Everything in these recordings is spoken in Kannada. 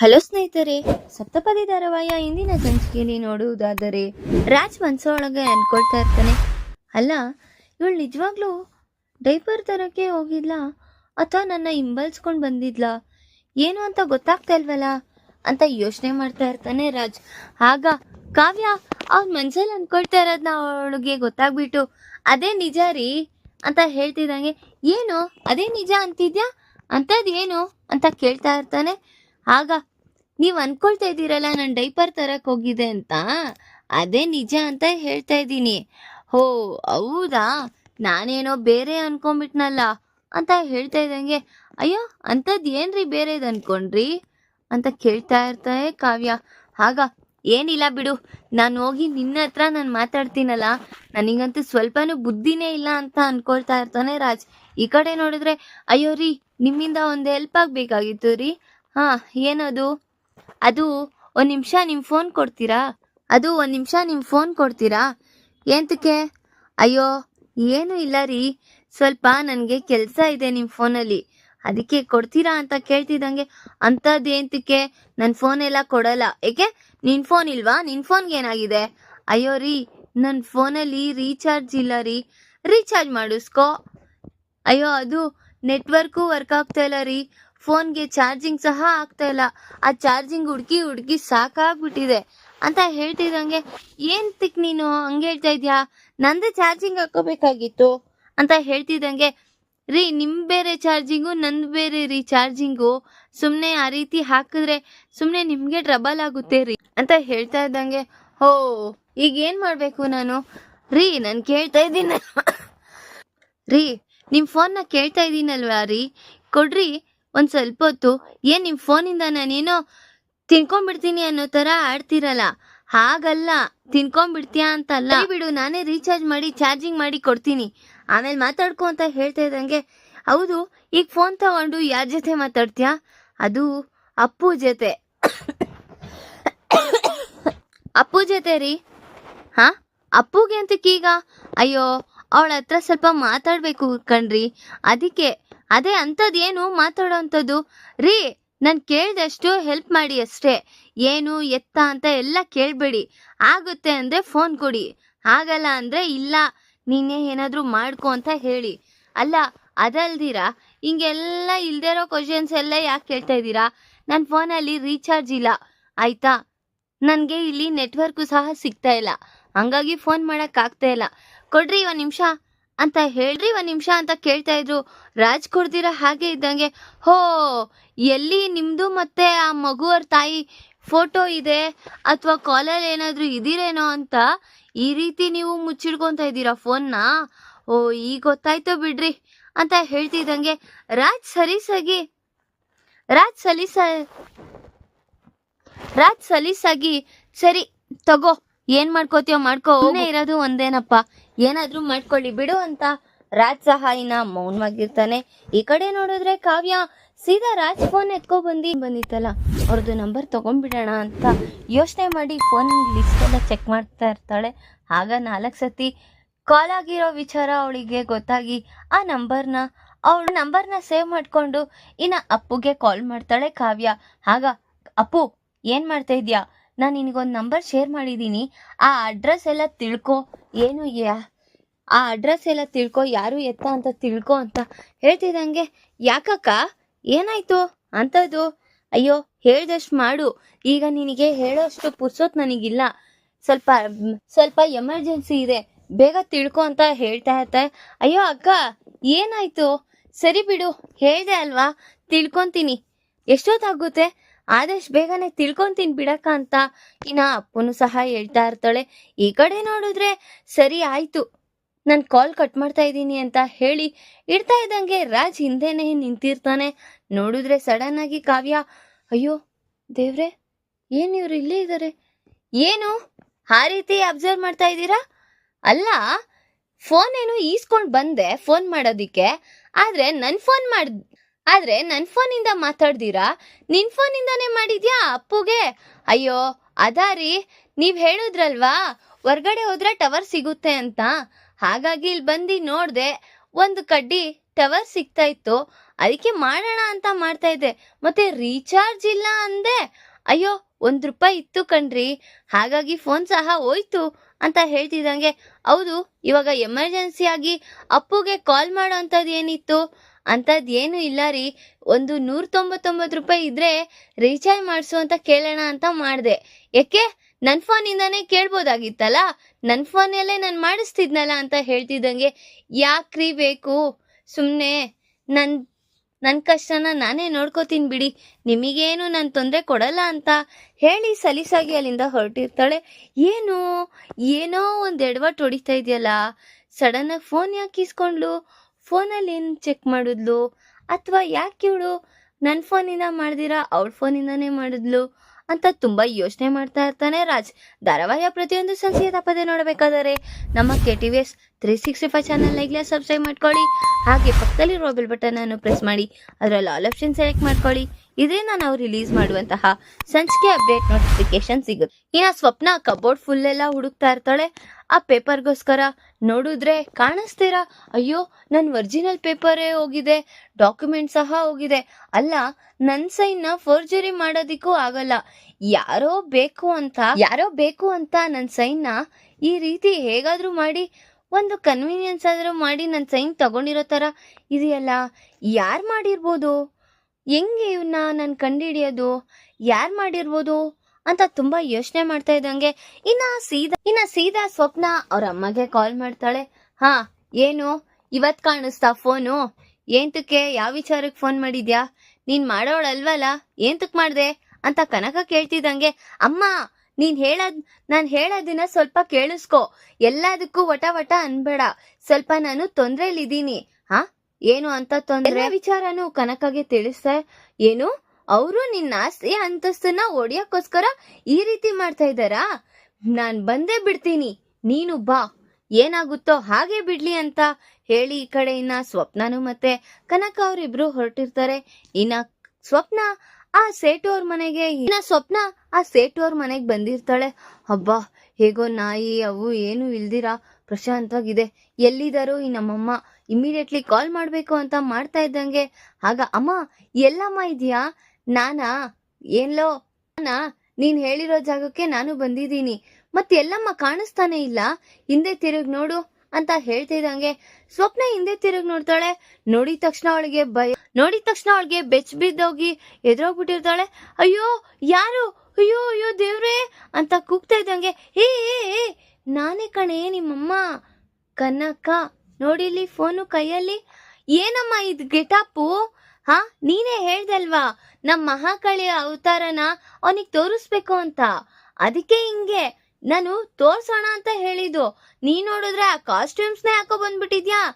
ಹಲೋ ಸ್ನೇಹಿತರೆ, ಸಪ್ತಪದಿ ಧಾರಾವಾಹಿಯ ಇಂದಿನ ಸಂಚಿಕೆಯಲ್ಲಿ ನೋಡುವುದಾದರೆ ರಾಜ್ ಮನ್ಸೊಳಗೆ ಅನ್ಕೊಳ್ತಾ ಇರ್ತಾನೆ. ಅಲ್ಲ, ಇವಳು ನಿಜವಾಗ್ಲೂ ಡೈಪರ್ ತರಕ್ಕೆ ಹೋಗಿದ್ಲ? ಅಥವಾ ನನ್ನ ಹಿಂಬಲ್ಸ್ಕೊಂಡು ಬಂದಿದ್ಲ? ಏನು ಅಂತ ಗೊತ್ತಾಗ್ತಾ ಇಲ್ವಲ್ಲ ಅಂತ ಯೋಚನೆ ಮಾಡ್ತಾ ಇರ್ತಾನೆ ರಾಜ್. ಆಗ ಕಾವ್ಯ ಅವ್ನ ಮನ್ಸಲ್ಲಿ ಅನ್ಕೊಳ್ತಾ ಇರೋದನ್ನ ಅವಳಿಗೆ ಗೊತ್ತಾಗ್ಬಿಟ್ಟು, ಅದೇ ನಿಜ ರೀ ಅಂತ ಹೇಳ್ತಿದ್ದಂಗೆ, ಏನು? ಅದೇ ನಿಜ ಅಂತಿದ್ಯಾ? ಅಂಥದ್ದು ಏನು ಅಂತ ಕೇಳ್ತಾ ಇರ್ತಾನೆ. ಆಗ ನೀವು ಅನ್ಕೊಳ್ತಾ ಇದ್ದೀರಲ್ಲ ನಾನು ಡೈಪರ್ ತರಕ್ ಹೋಗಿದೆ ಅಂತ? ಅದೇ ನಿಜ ಅಂತ ಹೇಳ್ತಾ ಇದ್ದೀನಿ. ಹೋ, ಹೌದಾ? ನಾನೇನೋ ಬೇರೆ ಅನ್ಕೊಂಬಿಟ್ನಲ್ಲ ಅಂತ ಹೇಳ್ತಾ ಇದ್ದಂಗೆ, ಅಯ್ಯೋ, ಅಂಥದ್ದು ಏನ್ರಿ ಬೇರೆದು ಅನ್ಕೊಂಡ್ರಿ? ಅಂತ ಕೇಳ್ತಾ ಇರ್ತಾರೆ ಕಾವ್ಯ. ಆಗ, ಏನಿಲ್ಲ ಬಿಡು, ನಾನು ಹೋಗಿ ನಿನ್ನ ಹತ್ರ ನಾನು ಮಾತಾಡ್ತೀನಲ್ಲ, ನನಗಂತೂ ಸ್ವಲ್ಪನೂ ಬುದ್ಧಿನೇ ಇಲ್ಲ ಅಂತ ಅನ್ಕೊಳ್ತಾ ಇರ್ತಾನೆ ರಾಜ್. ಈ ಕಡೆ ನೋಡಿದ್ರೆ, ಅಯ್ಯೋ ರೀ, ನಿಮ್ಮಿಂದ ಒಂದು ಹೆಲ್ಪ್ ಆಗಬೇಕಾಗಿತ್ತು ರೀ. ಹಾಂ ಏನದು? ಅದು ಒಂದು ನಿಮಿಷ ನಿಮ್ಮ ಫೋನ್ ಕೊಡ್ತೀರಾ? ಅದು ಒಂದು ನಿಮಿಷ ನಿಮ್ಮ ಫೋನ್ ಕೊಡ್ತೀರಾ? ಏಂತಕ್ಕೆ ಅಯ್ಯೋ, ಏನು ಇಲ್ಲ ರೀ. ಸ್ವಲ್ಪ ನನಗೆ ಕೆಲಸ ಇದೆ ನಿಮ್ಮ ಫೋನಲ್ಲಿ ಅದಕ್ಕೆ ಕೊಡ್ತೀರಾ ಅಂತ ಕೇಳ್ತಿದ್ದಂಗೆ ಅಂಥದ್ದೇಂತಕ್ಕೆ ನನ್ನ ಫೋನ್ ಎಲ್ಲ ಕೊಡಲ್ಲ. ಏಕೆ? ನಿನ್ನ ಫೋನ್ ಇಲ್ವಾ? ನಿನ್ನ ಫೋನ್ಗೆ ಏನಾಗಿದೆ? ಅಯ್ಯೋ ರೀ ನನ್ನ ಫೋನಲ್ಲಿ ರೀಚಾರ್ಜ್ ಇಲ್ಲ ರೀ. ರೀಚಾರ್ಜ್ ಮಾಡಿಸ್ಕೋ. ಅಯ್ಯೋ, ಅದು ನೆಟ್ವರ್ಕು ವರ್ಕ್ ಆಗ್ತಾ ಇಲ್ಲ ರೀ. ಫೋನ್ಗೆ ಚಾರ್ಜಿಂಗ್ ಸಹ ಆಗ್ತಾ ಇಲ್ಲ. ಆ ಚಾರ್ಜಿಂಗ್ ಹುಡುಕಿ ಹುಡುಕಿ ಸಾಕಾಗ್ಬಿಟ್ಟಿದೆ. ಅಂತ ಹೇಳ್ತಿದ್ದಂಗೆ, ಏನ್ ತಿಕ್ ನೀನು? ಹಂಗೆ ಹೇಳ್ತಾ ಇದ್ಯಾ? ನಂದೇ ಚಾರ್ಜಿಂಗ್ ಹಾಕೋಬೇಕಾಗಿತ್ತು. ಅಂತ ಹೇಳ್ತಿದ್ದಂಗೆ, ರೀ, ನಿಮ್ ಬೇರೆ ಚಾರ್ಜಿಂಗು ನಂದು ಬೇರೆ ರೀ ಚಾರ್ಜಿಂಗು ಸುಮ್ಮನೆ ಆ ರೀತಿ ಹಾಕಿದ್ರೆ ಸುಮ್ಮನೆ ನಿಮಗೆ ಟ್ರಬಲ್ ಆಗುತ್ತೆ ರೀ. ಅಂತ ಹೇಳ್ತಾ ಇದ್ದಂಗೆ, ಹೋ ಈಗ ಏನು ಮಾಡಬೇಕು ನಾನು? ರೀ, ನಾನು ಕೇಳ್ತಾ ಇದ್ದೀನಿ. ರೀ ನಿಮ್ಮ ಫೋನ್ನ ಕೇಳ್ತಾ ಇದ್ದೀನಲ್ವಾ ರೀ? ಕೊಡ್ರಿ ಒಂದು ಸ್ವಲ್ಪ ಹೊತ್ತು, ಏನು ನಿಮ್ಮ ಫೋನಿಂದ ನಾನೇನೋ ತಿನ್ಕೊಂಡ್ಬಿಡ್ತೀನಿ ಅನ್ನೋ ಥರ ಆಡ್ತಿರಲ್ಲ, ಹಾಗಲ್ಲ, ತಿನ್ಕೊಂಡ್ಬಿಡ್ತೀಯಾ ಅಂತ ಅಲ್ಲ ಬಿಡು, ನಾನೇ ರೀಚಾರ್ಜ್ ಮಾಡಿ ಚಾರ್ಜಿಂಗ್ ಮಾಡಿ ಕೊಡ್ತೀನಿ. ಆಮೇಲೆ ಮಾತಾಡ್ಕೊ ಅಂತ ಹೇಳ್ತಾ ಇದ್ದಂಗೆ, ಹೌದು, ಈಗ ಫೋನ್ ತಗೊಂಡು ಯಾರ ಜೊತೆ ಮಾತಾಡ್ತೀಯಾ? ಅದು ಅಪ್ಪು ಜೊತೆ. ಅಪ್ಪು ಜೊತೆ ರೀ? ಹಾ, ಅಪ್ಪುಗೆ ಅಂತಕ್ಕೀಗ ಅಯ್ಯೋ ಅವಳ ಹತ್ರ ಸ್ವಲ್ಪ ಮಾತಾಡಬೇಕು ಕಣ್ರಿ, ಅದಕ್ಕೆ ಅದೇ ಅಂಥದ್ದೇನು ಏನು ಮಾತಾಡೋ ಅಂಥದ್ದು ರೀ, ನಾನು ಕೇಳಿದಷ್ಟು ಹೆಲ್ಪ್ ಮಾಡಿ ಅಷ್ಟೇ. ಏನು, ಎತ್ತ ಅಂತ ಎಲ್ಲ ಕೇಳಬೇಡಿ. ಆಗುತ್ತೆ ಅಂದರೆ ಫೋನ್ ಕೊಡಿ. ಆಗಲ್ಲ ಅಂದರೆ ಇಲ್ಲ, ನೀನೇ ಏನಾದರೂ ಮಾಡ್ಕೊ ಅಂತ ಹೇಳಿ. ಅಲ್ಲ, ಅದಲ್ದಿರಾ? ಹಿಂಗೆಲ್ಲ ಇಲ್ಲದೆ ಇರೋ ಕ್ವಶನ್ಸ್ ಎಲ್ಲ ಯಾಕೆ ಕೇಳ್ತಾ ಇದ್ದೀರಾ? ನನ್ನ ಫೋನಲ್ಲಿ ರೀಚಾರ್ಜ್ ಇಲ್ಲ. ಆಯಿತಾ? ನನಗೆ ಇಲ್ಲಿ ನೆಟ್ವರ್ಕು ಸಹ ಸಿಗ್ತಾ ಇಲ್ಲ. ಹಂಗಾಗಿ ಫೋನ್ ಮಾಡೋಕ್ಕಾಗ್ತಾ ಇಲ್ಲ. ಕೊಡ್ರಿ ಒಂದು ನಿಮಿಷ. ಅಂತ ಹೇಳ್ರಿ ಒಂದು ನಿಮಿಷ ಅಂತ ಕೇಳ್ತಾ ಇದ್ರು. ರಾಜ್ ಕೊಡ್ದಿರ ಹಾಗೆ ಇದ್ದಂಗೆ, ಹೋ, ಎಲ್ಲಿ ನಿಮ್ಮದು ಮತ್ತೆ ಆ ಮಗುವರ ತಾಯಿ ಫೋಟೋ ಇದೆ ಅಥವಾ ಕಾಲಲ್ಲಿ ಏನಾದರೂ ಇದ್ದೀರೇನೋ ಅಂತ ಈ ರೀತಿ ನೀವು ಮುಚ್ಚಿಡ್ಕೊತಾ ಇದ್ದೀರಾ ಫೋನ್ನ? ಓ, ಈಗ ಗೊತ್ತಾಯ್ತು ಬಿಡ್ರಿ, ಅಂತ ಹೇಳ್ತಿದ್ದಂಗೆ ರಾಜ್ ಸಲೀಸಾಗಿ, ರಾಜ್ ಸಲೀಸ, ರಾಜ್ ಸಲೀಸಾಗಿ, ಸರಿ, ತಗೋ ಏನ್ ಮಾಡ್ಕೋತೀಯೋ ಮಾಡ್ಕೋ. ಇರೋದು ಒಂದೇನಪ್ಪ? ಏನಾದ್ರೂ ಮಾಡ್ಕೊಳ್ಳಿ. ಬಿಡು ಅಂತ ರಾಜ್ ಸಹಾಯಿನ ಮೌನವಾಗಿರ್ತಾನೆ. ಈ ಕಡೆ ನೋಡಿದ್ರೆ ಕಾವ್ಯ ಸೀದಾ ರಾಜ್ ಫೋನ್ ಎತ್ಕೊ ಬಂದು ಬಂದಿತ್ತಲ್ಲ. ಅವ್ರದ್ದು ನಂಬರ್ ತಗೊಂಡ್ಬಿಡೋಣ ಅಂತ ಯೋಚನೆ ಮಾಡಿ ಫೋನ್ ಲಿಸ್ಟ್ ಎಲ್ಲ ಚೆಕ್ ಮಾಡ್ತಾ ಇರ್ತಾಳೆ. ಆಗ ನಾಲ್ಕು ಸತಿ ಕಾಲ್ ಆಗಿರೋ ವಿಚಾರ ಅವಳಿಗೆ ಗೊತ್ತಾಗಿ ಆ ನಂಬರ್ನ ಅವಳು ನಂಬರ್ನ ಸೇವ್ ಮಾಡಿಕೊಂಡು ಇನ್ನು ಅಪ್ಪುಗೆ ಕಾಲ್ ಮಾಡ್ತಾಳೆ ಕಾವ್ಯ. ಆಗ ಅಪ್ಪು ಏನು ಮಾಡ್ತಾ ಇದೀಯಾ? ನಾನು ನಿನಗೊಂದು ನಂಬರ್ ಶೇರ್ ಮಾಡಿದ್ದೀನಿ ಆ ಅಡ್ರೆಸ್ ಎಲ್ಲ ತಿಳ್ಕೊ. ಏನು ಆ ಅಡ್ರೆಸ್ ಎಲ್ಲ ತಿಳ್ಕೊ, ಯಾರು ಎತ್ತ ಅಂತ ತಿಳ್ಕೊ ಅಂತ ಹೇಳ್ತಿದ್ದಂಗೆ, ಯಾಕಕ್ಕ, ಏನಾಯ್ತು ಅಂಥದ್ದು ಅಯ್ಯೋ, ಹೇಳ್ದಷ್ಟು ಮಾಡು. ಈಗ ನಿನಗೆ ಹೇಳೋಷ್ಟು ಪುರ್ಸೋತ್ ನನಗಿಲ್ಲ. ಸ್ವಲ್ಪ ಸ್ವಲ್ಪ ಎಮರ್ಜೆನ್ಸಿ ಇದೆ. ಬೇಗ ತಿಳ್ಕೊ ಅಂತ ಹೇಳ್ತಾ ಇರ್ತ ಅಯ್ಯೋ, ಅಕ್ಕ, ಏನಾಯ್ತು? ಸರಿ ಬಿಡು. ಹೇಳ್ದೆ ಅಲ್ವಾ? ತಿಳ್ಕೊಂತೀನಿ. ಎಷ್ಟೊತ್ತಾಗುತ್ತೆ? ಆದಷ್ಟು ಬೇಗನೆ ತಿಳ್ಕೊಂತೀನಿ ಬಿಡಕ್ಕ ಅಂತ ಇನ್ನ ಅಪ್ಪನು ಸಹ ಹೇಳ್ತಾ ಇರ್ತಾಳೆ. ಈ ಕಡೆ ನೋಡಿದ್ರೆ ಸರಿ ಆಯ್ತು, ನಾನು ಕಾಲ್ ಕಟ್ ಮಾಡ್ತಾ ಇದ್ದೀನಿ ಅಂತ ಹೇಳಿ ಇಡ್ತಾ ಇದ್ದಂಗೆ ರಾಜ್ ಹಿಂದೆನೆ ನಿಂತಿರ್ತಾನೆ. ನೋಡಿದ್ರೆ ಸಡನ್ ಆಗಿ ಕಾವ್ಯ, ಅಯ್ಯೋ, ದೇವ್ರೆ, ಏನು ಇವ್ರು ಇಲ್ಲೇ ಇದ್ದಾರೆ ಏನು? ಆ ರೀತಿ ಅಬ್ಸರ್ವ್ ಮಾಡ್ತಾ ಇದ್ದೀರಾ? ಅಲ್ಲ ಫೋನ್ ಏನು ಈಸ್ಕೊಂಡು ಬಂದೆ ಫೋನ್ ಮಾಡೋದಿಕ್ಕೆ. ಆದ್ರೆ ನನ್ನ ಫೋನ್ ಮಾಡ್ ಆದ್ರೆ ನನ್ನ ಫೋನಿಂದ ಮಾತಾಡ್ದಿರಾ? ನಿನ್ ಫೋನಿಂದಾನೇ ಮಾಡಿದ್ಯಾ ಅಪ್ಪುಗೆ? ಅಯ್ಯೋ ಅದಾರಿ ನೀವ್ ಹೇಳಿದ್ರಲ್ವಾ? ಹೊರ್ಗಡೆ ಹೋದ್ರೆ ಟವರ್ ಸಿಗುತ್ತೆ ಅಂತ. ಹಾಗಾಗಿ ಇಲ್ಲಿ ಬಂದು ನೋಡ್ದೆ, ಒಂದು ಕಡ್ಡಿ ಟವರ್ ಸಿಗ್ತಾ ಇತ್ತು. ಅದಕ್ಕೆ ಮಾಡೋಣ ಅಂತ ಮಾಡ್ತಾ ಇದ್ದೆ. ಮತ್ತೆ ರೀಚಾರ್ಜ್ ಇಲ್ಲ ಅಂದೆ. ಅಯ್ಯೋ, ಒಂದ್ ರೂಪಾಯಿ ಇತ್ತು ಕಣ್ರಿ. ಹಾಗಾಗಿ ಫೋನ್ ಸಹ ಹೋಯ್ತು ಅಂತ ಹೇಳ್ತಿದ್ದಂಗೆ. ಹೌದು, ಇವಾಗ ಎಮರ್ಜೆನ್ಸಿ ಆಗಿ ಅಪ್ಪುಗೆ ಕಾಲ್ ಮಾಡೋ ಅಂಥದ್ದು ಏನಿತ್ತು? ಅಂಥದ್ದು ಏನೂ ಇಲ್ಲ ರೀ. ಒಂದು ನೂರ ತೊಂಬತ್ತೊಂಬತ್ತು ರೂಪಾಯಿ ಇದ್ದರೆ ರೀಚಾರ್ಜ್ ಮಾಡಿಸು ಅಂತ ಕೇಳೋಣ ಅಂತ ಮಾಡಿದೆ. ಯಾಕೆ? ನನ್ನ ಫೋನಿಂದಾನೇ ಕೇಳ್ಬೋದಾಗಿತ್ತಲ್ಲ? ನನ್ನ ಫೋನಲ್ಲೇ ನಾನು ಮಾಡಿಸ್ತಿದ್ನಲ್ಲ ಅಂತ ಹೇಳ್ತಿದ್ದಂಗೆ. ಯಾಕ್ರಿ ಬೇಕು? ಸುಮ್ಮನೆ ನನ್ನ ನನ್ನ ಕಷ್ಟನ ನಾನೇ ನೋಡ್ಕೋತೀನಿ ಬಿಡಿ. ನಿಮಗೇನು ನಾನು ತೊಂದರೆ ಕೊಡಲ್ಲ ಅಂತ ಹೇಳಿ ಸಲೀಸಾಗಿ ಅಲ್ಲಿಂದ ಹೊರಟಿರ್ತಾಳೆ. ಏನು? ಏನೋ ಒಂದು ಎಡವಟ್ಟು ಹೊಡಿತಾ ಇದೆಯಲ್ಲ? ಸಡನ್ನಾಗಿ ಫೋನ್ ಯಾಕೆ ಇಸ್ಕೊಂಡ್ಲು ಫೋನಲ್ಲಿ ಏನು ಚೆಕ್ ಮಾಡಿದ್ಲು? ಅಥವಾ ಯಾಕೆ ಇವಳು ನನ್ನ ಫೋನಿಂದ ಮಾಡ್ದಿರಾ, ಅವಳ ಫೋನಿಂದನೇ ಮಾಡಿದ್ಲು? ಅಂತ ತುಂಬ ಯೋಚನೆ ಮಾಡ್ತಾ ಇರ್ತಾನೆ ರಾಜ್. ಧಾರಾವಾಹಿಯ ಪ್ರತಿಯೊಂದು ಸಂಸ್ಥೆಯ ತಪ್ಪದೆ ನೋಡಬೇಕಾದರೆ, ನಮ್ಮ K T V S three sixty five channel ಈಗಲೇ ಸಬ್ಸ್ಕ್ರೈಬ್ ಮಾಡ್ಕೊಳ್ಳಿ. ಹಾಗೆ ಪಕ್ಕದಲ್ಲಿ ರೋಬೆಲ್ ಬಟನ್ ಅನ್ನು ಪ್ರೆಸ್ ಮಾಡಿ, ಅದರಲ್ಲಿ ಆಲ್ ಆಪ್ಷನ್ ಸೆಲೆಕ್ಟ್ ಮಾಡ್ಕೊಳ್ಳಿ. ಇದರಿಂದ ನಾವು ರಿಲೀಸ್ ಮಾಡುವಂತಹ ಸಂಚಿಕೆ ಅಪ್ಡೇಟ್ ನೋಟಿಫಿಕೇಶನ್ ಸಿಗುತ್ತೆ. ಇನ್ನು ಸ್ವಪ್ನ ಕಬೋರ್ಡ್ ಫುಲ್ ಎಲ್ಲ ಹುಡುಕ್ತಾ ಇರ್ತಾಳೆ. ಆ ಪೇಪರ್ಗೋಸ್ಕರ ನೋಡಿದ್ರೆ ಕಾಣಿಸ್ತೀರಾ? ಅಯ್ಯೋ ನನ್ನ ಒರಿಜಿನಲ್ ಪೇಪರೇ ಹೋಗಿದೆ, ಡಾಕ್ಯುಮೆಂಟ್ ಸಹ ಹೋಗಿದೆ. ಅಲ್ಲ ನನ್ನ ಸೈನ್ನ ಫೋರ್ಜರಿ ಮಾಡೋದಿಕ್ಕೂ ಆಗಲ್ಲ. ಯಾರೋ ಬೇಕು ಅಂತ, ಯಾರೋ ಬೇಕು ಅಂತ ನನ್ನ ಸೈನ್ನ ಈ ರೀತಿ ಹೇಗಾದರೂ ಮಾಡಿ, ಒಂದು ಕನ್ವೀನಿಯನ್ಸ್ ಆದರೂ ಮಾಡಿ ನನ್ನ ಸೈನ್ ತಗೊಂಡಿರೋ ಥರ ಇದೆಯಲ್ಲ? ಯಾರು ಮಾಡಿರ್ಬೋದು? ಹೆಂಗೆ ಇವನ್ನ ನಾನು ಕಂಡುಹಿಡಿಯೋದು ಯಾರು ಮಾಡಿರ್ಬೋದು? ಅಂತ ತುಂಬಾ ಯೋಚನೆ ಮಾಡ್ತಾ ಇದ್ದಂಗೆ ಇನ್ನ ಸೀದಾ ಇನ್ನ ಸೀದಾ ಸ್ವಪ್ನ ಅವ್ರ ಅಮ್ಮಗೆ ಕಾಲ್ ಮಾಡ್ತಾಳೆ. ಹಾ, ಏನು? ಇವತ್ ಕಾಣಿಸ್ತಾ ಫೋನು ಏಂತಕ್ಕೆ? ಯಾವ ವಿಚಾರಕ್ಕೆ ಫೋನ್ ಮಾಡಿದ್ಯಾ? ನೀನ್ ಮಾಡೋಳಲ್ವಲ್ಲ? ಏಂತಕ್ ಮಾಡ್ದೆ? ಅಂತ ಕನಕ ಕೇಳ್ತಿದ್ದಂಗೆ, ಅಮ್ಮ, ನೀನ್ ಹೇಳದ್, ನಾನ್ ಹೇಳೋದನ್ನ ಸ್ವಲ್ಪ ಕೇಳಿಸ್ಕೊ. ಎಲ್ಲದಕ್ಕೂ ವಟ ವಟ ಅನ್ಬೇಡ. ಸ್ವಲ್ಪ ನಾನು ತೊಂದ್ರೆಲಿದ್ದೀನಿ. ಹಾ? ಏನು ಅಂತ ತೊಂದ್ರೆ? ವಿಚಾರನು ಕನಕಗೆ ತಿಳಿಸ್ತಾ ಏನು? ಅವರು ನಿನ್ನ ಆಸ್ತಿ ಅಂತಸ್ತನ್ನ ಒಡೆಯಕ್ಕೋಸ್ಕರ ಈ ರೀತಿ ಮಾಡ್ತಾ ಇದ್ದಾರಾ? ನಾನ್ ಬಂದೇ ಬಿಡ್ತೀನಿ. ನೀನು ಬಾ. ಏನಾಗುತ್ತೋ ಹಾಗೆ ಬಿಡ್ಲಿ ಅಂತ ಹೇಳಿ ಈ ಕಡೆ ಇನ್ನ ಸ್ವಪ್ನನು ಮತ್ತೆ ಕನಕ ಅವರಿಬ್ರು ಹೊರಟಿರ್ತಾರೆ. ಇನ್ನ ಸ್ವಪ್ನ ಆ ಸೇಟು ಅವ್ರ ಮನೆಗೆ, ಇನ್ನ ಸ್ವಪ್ನ ಆ ಸೇಟು ಅವ್ರ ಮನೆಗೆ ಬಂದಿರ್ತಾಳೆ. ಹಬ್ಬ ಹೇಗೋ ನಾಯಿ, ಅವು ಏನು ಇಲ್ದಿರಾ? ಪ್ರಶಾಂತವಾಗಿದೆ. ಎಲ್ಲಿದಾರೋ ಈ ನಮ್ಮಮ್ಮ ಇಮಿಡಿಯೇಟ್ಲಿ ಕಾಲ್ ಮಾಡಬೇಕು ಅಂತ ಮಾಡ್ತಾ ಇದ್ದಂಗೆ. ಆಗ, ಅಮ್ಮ, ಎಲ್ಲಮ್ಮ ಇದೆಯಾ? ನಾನಾ? ಏನ್ಲೋ? ನಾನಾ? ನೀನ್ ಹೇಳಿರೋ ಜಾಗಕ್ಕೆ ನಾನು ಬಂದಿದ್ದೀನಿ. ಮತ್ತೆ ಎಲ್ಲಮ್ಮ ಕಾಣಿಸ್ತಾನೆ ಇಲ್ಲ. ಹಿಂದೆ ತಿರುಗ್ ನೋಡು ಅಂತ ಹೇಳ್ತಿದಂಗೆ ಸ್ವಪ್ನ ಹಿಂದೆ ತಿರುಗ್ ನೋಡ್ತಾಳೆ. ನೋಡಿದ ತಕ್ಷಣ ಅವಳಿಗೆ ಭಯ. ನೋಡಿದ ತಕ್ಷಣ ಅವಳಿಗೆ ಬೆಚ್ಚ ಬಿದ್ದೋಗಿ ಎದುರೋಗ್ಬಿಟ್ಟಿರ್ತಾಳೆ. ಅಯ್ಯೋ, ಯಾರು? ಅಯ್ಯೋ ಅಯ್ಯೋ, ದೇವ್ರೇ ಅಂತ ಕೂಗ್ತಾ ಇದ್ದಂಗೆ. ಏ ನಾನೇ ಕಣೆ ನಿಮ್ಮಮ್ಮ. ಕನ್ನಕ್ಕ ನೋಡಿಲಿ ಫೋನು ಕೈಯಲ್ಲಿ. ಏನಮ್ಮ ಇದು ಗೆಟಪ್ಪು? ಹಾ, ನೀನೇ ಹೇಳ್ದಲ್ವಾ? ನಮ್ ಮಹಾಕಳಿಯ ಅವತಾರನ ಅವನಿಗೆ ತೋರಿಸ್ಬೇಕು ಅಂತ. ಅದಕ್ಕೆ ಹಿಂಗೆ. ನಾನು ತೋರ್ಸೋಣ ಅಂತ ಹೇಳಿದ್ದು. ನೀ ನೋಡಿದ್ರೆ ಆ ಕಾಸ್ಟ್ಯೂಮ್ಸ್ನೇ ಹಾಕೋ ಬಂದ್ಬಿಟ್ಟಿದ್ಯಾ?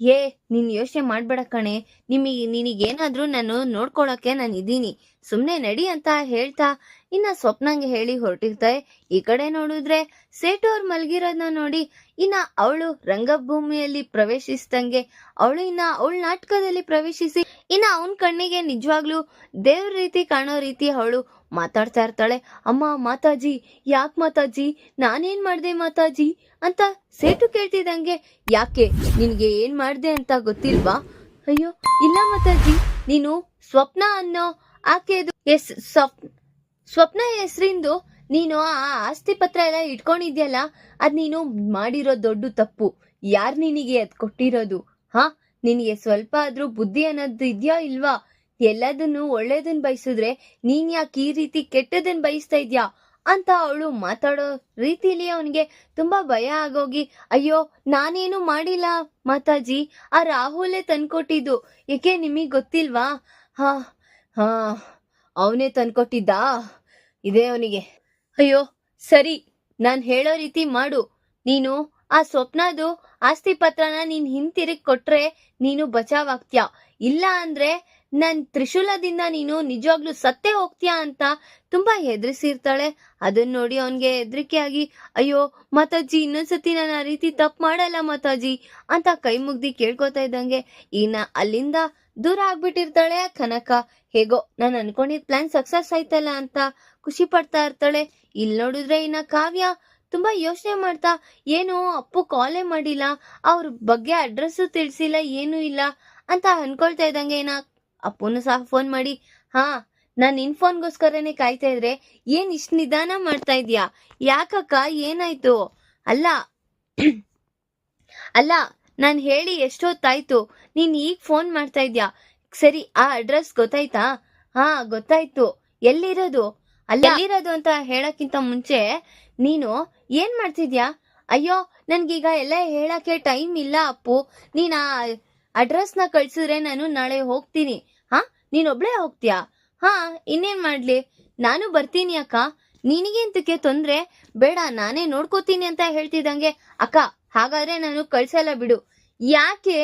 ಏ, ನೀನ್ ಯೋಚನೆ ಮಾಡ್ಬೇಡ ಕಣೆ. ನಿಮಗೆ, ನಿನಗೇನಾದ್ರೂ ನಾನು ನೋಡ್ಕೊಳಕ್ಕೆ ನಾನು ಇದ್ದೀನಿ ಸುಮ್ಮನೆ ನಡಿ ಅಂತ ಹೇಳ್ತಾ ಇನ್ನ ಸ್ವಪ್ನಂಗೆ ಹೇಳಿ ಹೊರಟಿರ್ತಾರೆ ಈ ಕಡೆ ನೋಡಿದ್ರೆ ಸೇಟು ಅವ್ರು ಮಲಗಿರೋದನ್ನ ನೋಡಿ ಇನ್ನ ಅವಳು ರಂಗಭೂಮಿಯಲ್ಲಿ ಪ್ರವೇಶಿಸ್ದಂಗೆ ಅವಳು ಇನ್ನ ಅವಳ ನಾಟಕದಲ್ಲಿ ಪ್ರವೇಶಿಸಿ ಇನ್ನ ಅವನ ಕಣ್ಣಿಗೆ ನಿಜವಾಗ್ಲೂ ದೇವ್ರ ರೀತಿ ಕಾಣೋ ರೀತಿ ಅವಳು ಮಾತಾಡ್ತಾ ಇರ್ತಾಳೆ. ಅಮ್ಮ, ಮಾತಾಜಿ, ಯಾಕೆ ಮಾತಾಜಿ? ನಾನೇನ್ ಮಾಡ್ದೆ ಮಾತಾಜಿ? ಅಂತ ಸೇಟು ಕೇಳ್ತಿದ್ದಂಗೆ, ಯಾಕೆ? ನಿನ್ಗೆ ಏನ್ ಮಾಡ್ದೆ ಅಂತ ಗೊತ್ತಿಲ್ವಾ? ಅಯ್ಯೋ, ಇಲ್ಲ ಮಾತಾಜಿ. ನೀನು ಸ್ವಪ್ನ ಅನ್ನೋ ಆಕೆದು ಎಸ್ ಸ್ವಪ್, ಸ್ವಪ್ನ ಹೆಸರಿಂದು ನೀನು ಆ ಆಸ್ತಿ ಪತ್ರ ಎಲ್ಲ ಇಟ್ಕೊಂಡಿದ್ಯಲ್ಲ, ಅದ್ ನೀನು ಮಾಡಿರೋ ದೊಡ್ಡ ತಪ್ಪು. ಯಾರ್ ನಿನಗೆ ಅದ್ ಕೊಟ್ಟಿರೋದು? ಹಾ, ನಿನಗೆ ಸ್ವಲ್ಪ ಆದ್ರೂ ಬುದ್ಧಿ ಅನ್ನೋದು ಇದ್ಯಾ ಇಲ್ವಾ? ಎಲ್ಲದನ್ನು ಒಳ್ಳೇದನ್ ಬಯಸಿದ್ರೆ ನೀನ್ ಯಾಕೆ ಈ ರೀತಿ ಕೆಟ್ಟದನ್ ಬಯಸ್ತಾ ಇದ್ಯಾ? ಅಂತ ಅವಳು ಮಾತಾಡೋ ರೀತಿಲಿ ಅವನಿಗೆ ತುಂಬಾ ಭಯ ಆಗೋಗಿ, ಅಯ್ಯೋ, ನಾನೇನು ಮಾಡಿಲ್ಲ ಮಾತಾಜಿ, ಆ ರಾಹುಲೇ ತಂದ್ಕೊಟ್ಟಿದ್ದು. ಏಕೆ ನಿಮಗ್ ಗೊತ್ತಿಲ್ವಾ? ಹಾ ಹಾ, ಅವನೇ ತಂದ್ಕೊಟ್ಟಿದ್ದ? ಇದೇ ಅವನಿಗೆ. ಅಯ್ಯೋ, ಸರಿ, ನಾನ್ ಹೇಳೋ ರೀತಿ ಮಾಡು. ನೀನು ಆ ಸ್ವಪ್ನದು ಆಸ್ತಿ ಪತ್ರನ ನೀನ್ ಹಿಂತಿರುಗ್ ಕೊಟ್ರೆ ನೀನು ಬಚಾವ್ ಆಗ್ತೀಯ? ಇಲ್ಲ ಅಂದ್ರೆ ನನ್ ತ್ರಿಶೂಲದಿಂದ ನೀನು ನಿಜವಾಗ್ಲೂ ಸತ್ತೇ ಹೋಗ್ತೀಯಾ ಅಂತ ತುಂಬಾ ಹೆದರಿಸಿರ್ತಾಳೆ. ಅದನ್ನ ನೋಡಿ ಅವನ್ಗೆ ಹೆದರಿಕೆ ಆಗಿ, ಅಯ್ಯೋ, ಮಾತಾಜಿ, ಇನ್ನೊಂದ್ಸತಿ ನಾನು ಆ ರೀತಿ ತಪ್ಪು ಮಾಡಲ್ಲ ಮಾತಾಜಿ ಅಂತ ಕೈ ಮುಗ್ದಿ ಕೇಳ್ಕೊತಾ ಇದ್ದಂಗೆ, ಇನ್ನ ಅಲ್ಲಿಂದ ದೂರ ಆಗ್ಬಿಟ್ಟಿರ್ತಾಳೆ ಕನಕ. ಹೇಗೋ, ನಾನು ಅನ್ಕೊಂಡಿದ್ ಪ್ಲಾನ್ ಸಕ್ಸಸ್ ಆಯ್ತಲ್ಲ ಅಂತ ಖುಷಿ ಪಡ್ತಾ ಇರ್ತಾಳೆ. ಇಲ್ಲಿ ನೋಡಿದ್ರೆ ಇನ್ನ ಕಾವ್ಯ ತುಂಬಾ ಯೋಚನೆ ಮಾಡ್ತಾ, ಏನು, ಅಪ್ಪು ಕಾಲೇ ಮಾಡಿಲ್ಲ. ಅವ್ರ ಬಗ್ಗೆ ಅಡ್ರೆಸ್ ತಿಳಿಸಿಲ್ಲ, ಏನೂ ಇಲ್ಲ ಅಂತ ಅನ್ಕೊಳ್ತಾ ಇದ್ದಂಗೆ ಏನ ಅಪ್ಪನು ಸಹ ಫೋನ್ ಮಾಡಿ, ಹಾ, ನಾನು ನಿನ್ ಫೋನ್ಗೋಸ್ಕರನೇ ಕಾಯ್ತಾ ಇದ್ರೆ ಏನ್ ಇಷ್ಟ ನಿಧಾನ ಮಾಡ್ತಾ ಇದೀಯಾ? ಯಾಕಕ್ಕ, ಏನಾಯ್ತು? ಅಲ್ಲ ಅಲ್ಲ ನಾನ್ ಹೇಳಿ ಎಷ್ಟೊತ್ತಾಯ್ತು? ನೀನ್ ಈಗ ಫೋನ್ ಮಾಡ್ತಾ ಇದ್ಯಾ? ಸರಿ, ಆ ಅಡ್ರೆಸ್ ಗೊತ್ತಾಯ್ತಾ? ಹಾ, ಗೊತ್ತಾಯ್ತು. ಎಲ್ಲಿರೋದು? ಅಲ್ಲ, ಎಲ್ಲಿರೋದು ಅಂತ ಹೇಳಕ್ಕಿಂತ ಮುಂಚೆ ನೀನು ಏನ್ ಮಾಡ್ತಿದ್ಯಾ? ಅಯ್ಯೋ, ನನ್ಗೀಗ ಎಲ್ಲ ಹೇಳಕ್ಕೆ ಟೈಮ್ ಇಲ್ಲ ಅಪ್ಪು. ನೀನ್ ಆ ಅಡ್ರೆಸ್ನ ಕಳ್ಸಿದ್ರೆ ನಾನು ನಾಳೆ ಹೋಗ್ತೀನಿ. ಹಾ, ನೀನ್ ಒಬ್ಳೆ ಹೋಗ್ತೀಯಾ? ಹಾ, ಇನ್ನೇನ್ ಮಾಡ್ಲಿ? ನಾನು ಬರ್ತೀನಿ ಅಕ್ಕ. ನಿನಗೆಂತಕ್ಕೆ ತೊಂದ್ರೆ? ಬೇಡ, ನಾನೇ ನೋಡ್ಕೋತೀನಿ ಅಂತ ಹೇಳ್ತಿದ್ದಂಗೆ. ಅಕ್ಕ ಹಾಗಾದ್ರೆ ನಾನು ಕಳ್ಸಲ್ಲ ಬಿಡು. ಯಾಕೆ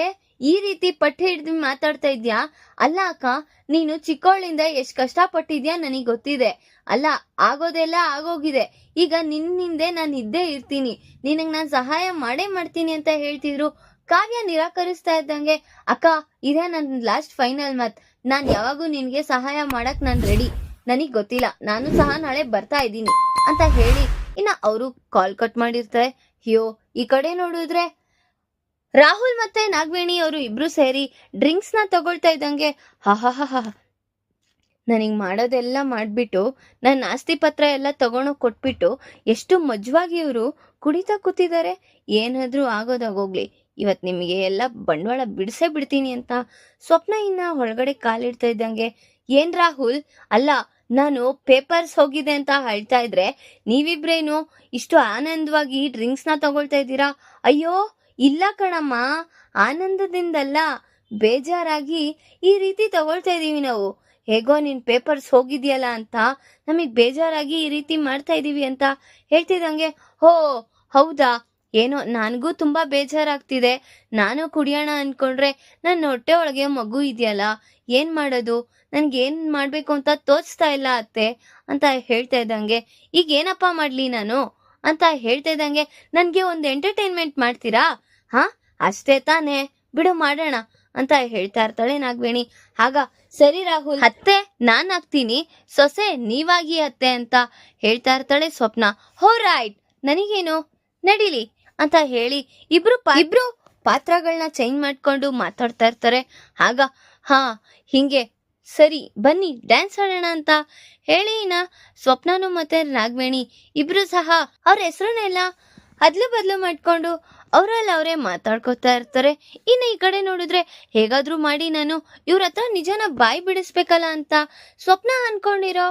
ಈ ರೀತಿ ಪಟ್ಟೆ ಹಿಡ್ದು ಮಾತಾಡ್ತಾ ಇದ್ಯಾ? ಅಲ್ಲ ಅಕ್ಕ, ನೀನು ಚಿಕ್ಕವಳಿಂದ ಎಷ್ಟ್ ಕಷ್ಟಪಟ್ಟಿದ್ಯಾ ನನಗ್ ಗೊತ್ತಿದೆ. ಅಲ್ಲ, ಆಗೋದೆಲ್ಲ ಆಗೋಗಿದೆ. ಈಗ ನಿನ್ನಿಂದೆ ನಾನು ಇದ್ದೇ ಇರ್ತೀನಿ. ನಿನಗ್ ನಾನ್ ಸಹಾಯ ಮಾಡೇ ಮಾಡ್ತೀನಿ ಅಂತ ಹೇಳ್ತಿದ್ರು. ಕಾವ್ಯ ನಿರಾಕರಿಸ್ತಾ ಇದ್ದಂಗೆ, ಅಕ್ಕ, ಇದೇ ನನ್ ಲಾಸ್ಟ್ ಫೈನಲ್ ಮತ್. ನಾನ್ ಯಾವಾಗೂ ನಿನಗೆ ಸಹಾಯ ಮಾಡಕ್ ನಾನ್ ರೆಡಿ ನನಗ್ ಗೊತ್ತಿಲ್ಲ. ನಾನು ಸಹ ನಾಳೆ ಬರ್ತಾ ಇದ್ದೀನಿ. ಅಂತ ಹೇಳಿ, ಇನ್ನ ಅವರು ಕಾಲ್ ಕಟ್ ಮಾಡಿರ್ತಾರೆ. ಅಯ್ಯೋ, ಈ ಕಡೆ ನೋಡಿದ್ರೆ ರಾಹುಲ್ ಮತ್ತೆ ನಾಗವೇಣಿ ಅವರು ಇಬ್ರು ಸೇರಿ ಡ್ರಿಂಕ್ಸ್ನ ತಗೊಳ್ತಾ ಇದ್ದಂಗೆ ಹಾ ನನಗ್ ಮಾಡೋದೆಲ್ಲ ಮಾಡಿಬಿಟ್ಟು ನನ್ನ ಆಸ್ತಿ ಪತ್ರ ಎಲ್ಲ ತಗೊಂಡು ಕೊಟ್ಬಿಟ್ಟು ಎಷ್ಟು ಮಜವಾಗಿ ಇವರು ಕುಡಿತಾ ಕೂತಿದ್ದಾರೆ ಏನಾದ್ರೂ ಆಗೋದಾಗೋಗ್ಲಿ ಇವತ್ತು ನಿಮಗೆ ಎಲ್ಲ ಬಂಡವಾಳ ಬಿಡಿಸೇ ಬಿಡ್ತೀನಿ ಅಂತ ಸ್ವಪ್ನ ಇನ್ನ ಒಳಗಡೆ ಕಾಲಿಡ್ತಾ ಇದ್ದಂಗೆ. ಏನ್ ರಾಹುಲ್? ಅಲ್ಲ ನಾನು ಪೇಪರ್ಸ್ ಹೋಗಿದೆ ಅಂತ ಹೇಳ್ತಾ ಇದ್ರೆ ನೀವಿಬ್ರೇನು ಇಷ್ಟು ಆನಂದವಾಗಿ ಡ್ರಿಂಕ್ಸ್ನ ತಗೊಳ್ತಾ ಇದ್ದೀರಾ? ಅಯ್ಯೋ, ಇಲ್ಲ ಕಣಮ್ಮ. ಆನಂದದಿಂದಲ್ಲ ಬೇಜಾರಾಗಿ ಈ ರೀತಿ ತಗೊಳ್ತಾ ಇದ್ದೀವಿ ನಾವು. ಹೇಗೋ ನಿನ್ ಪೇಪರ್ಸ್ ಹೋಗಿದ್ಯಲ್ಲ ಅಂತ, ನಮಗ್ ಬೇಜಾರಾಗಿ ಈ ರೀತಿ ಮಾಡ್ತಾ ಇದ್ದೀವಿ ಅಂತ ಹೇಳ್ತಿದಂಗೆ ಹೋ, ಹೌದಾ? ಏನೋ ನನಗೂ ತುಂಬಾ ಬೇಜಾರಾಗ್ತಿದೆ. ನಾನು ಕುಡಿಯೋಣ ಅನ್ಕೊಂಡ್ರೆ ನನ್ನ ಹೊಟ್ಟೆ ಒಳಗೆ ಮಗು ಇದೆಯಲ್ಲ, ಏನ್ ಮಾಡೋದು? ಏನ್ ಮಾಡ್ಬೇಕು ಅಂತ ತೋಚ್ತಾ ಇಲ್ಲ ಅತ್ತೆ ಅಂತ ಹೇಳ್ತಾ ಇದ್ದಂಗೆ, ಈಗ ಏನಪ್ಪ ಮಾಡ್ಲಿ ನಾನು? ಅಂತ ಹೇಳ್ತಾ ಇದ್ದಂಗೆ, ನನ್ಗೆ ಒಂದು ಎಂಟರ್ಟೈನ್ಮೆಂಟ್ ಮಾಡ್ತೀರಾ? ಹಾ, ಅಷ್ಟೇ ತಾನೇ. ಬಿಡು, ಮಾಡೋಣ. ಅಂತ ಹೇಳ್ತಾ ಇರ್ತಾಳೆ ನಾಗವೇಣಿ. ಆಗ, ಸರಿ ರಾಹುಲ್, ಅತ್ತೆ, ನಾನು ಆಗ್ತೀನಿ. ಸೊಸೆ ನೀವಾಗಿ ಅತ್ತೆ ಅಂತ ಹೇಳ್ತಾ ಇರ್ತಾಳೆ ಸ್ವಪ್ನ. ಹೋ ರೈಟ್ ನನಗೇನು? ನಡೀಲಿ. ಅಂತ ಹೇಳಿ ಇಬ್ರು ಇಬ್ರು ಪಾತ್ರಗಳನ್ನ ಚೇಂಜ್ ಮಾಡ್ಕೊಂಡು ಮಾತಾಡ್ತಾ ಇರ್ತಾರೆ. ಆಗ, ಹಾ, ಹಿಂಗೆ, ಸರಿ, ಬನ್ನಿ ಡ್ಯಾನ್ಸ್ ಆಡೋಣ ಅಂತ ಹೇಳಿ ಇನ್ನ ಸ್ವಪ್ನನು ಮತ್ತೆ ನಾಗವೇಣಿ ಇಬ್ರು ಸಹ ಅವ್ರ ಹೆಸರನ್ನೆಲ್ಲ ಅದ್ಲು ಬದಲು ಮಾಡ್ಕೊಂಡು ಅವರಲ್ಲಿ ಅವರೇ ಮಾತಾಡ್ಕೊತಾ ಇರ್ತಾರೆ. ಇನ್ನು ಈ ಕಡೆ ನೋಡಿದ್ರೆ ಹೇಗಾದರೂ ಮಾಡಿ ನಾನು ಇವ್ರ ಹತ್ರ ನಿಜನ ಬಾಯಿ ಬಿಡಿಸ್ಬೇಕಲ್ಲ ಅಂತ ಸ್ವಪ್ನ ಅನ್ಕೊಂಡಿರೋ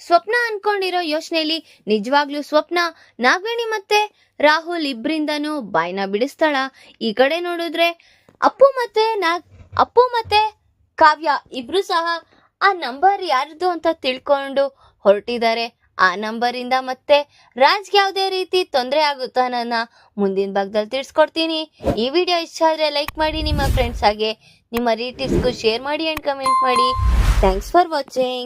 ಸ್ವಪ್ನ ಅನ್ಕೊಂಡಿರೋ ಯೋಚನೆಯಲ್ಲಿ ನಿಜವಾಗ್ಲೂ ಸ್ವಪ್ನ ನಾಗವೇಣಿ ಮತ್ತೆ ರಾಹುಲ್ ಇಬ್ಬರಿಂದನೂ ಬಾಯ್ನ ಬಿಡಿಸ್ತಾಳ. ಈ ಕಡೆ ನೋಡಿದ್ರೆ ಅಪ್ಪು ಮತ್ತೆ ನಾಗ್ ಅಪ್ಪು ಮತ್ತೆ ಕಾವ್ಯ ಇಬ್ರು ಸಹ ಆ ನಂಬರ್ ಯಾರ್ದು ಅಂತ ತಿಳ್ಕೊಂಡು ಹೊರಟಿದ್ದಾರೆ. ಆ ನಂಬರಿಂದ ಮತ್ತೆ ರಾಜ್ಗೆ ಯಾವುದೇ ರೀತಿ ತೊಂದರೆ ಆಗುತ್ತಾ ನನ್ನ ಮುಂದಿನ ಭಾಗದಲ್ಲಿ ತಿಳಿಸ್ಕೊಡ್ತೀನಿ. ಈ ವಿಡಿಯೋ ಇಷ್ಟ ಆದರೆ ಲೈಕ್ ಮಾಡಿ, ನಿಮ್ಮ ಫ್ರೆಂಡ್ಸ್ ಹಾಗೆ ನಿಮ್ಮ ರಿಲೇಟಿವ್ಸ್ಗೂ ಶೇರ್ ಮಾಡಿ ಆ್ಯಂಡ್ ಕಮೆಂಟ್ ಮಾಡಿ. Thanks for watching